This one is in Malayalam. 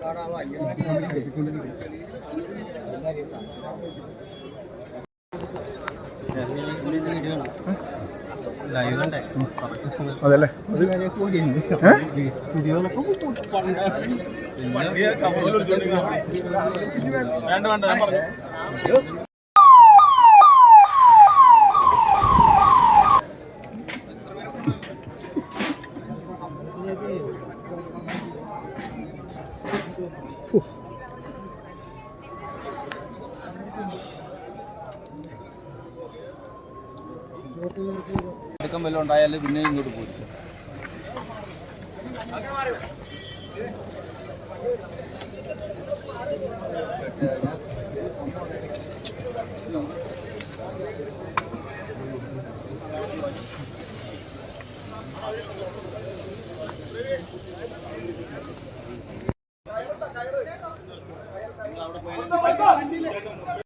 കാണാവാ അതല്ലേ? വേണ്ട വേണ്ട ഞാൻ പറഞ്ഞു എടുക്കം വല്ലതും ഉണ്ടായാലും പിന്നെ ഇങ്ങോട്ട് പോരും. അവിടെ പോയാലും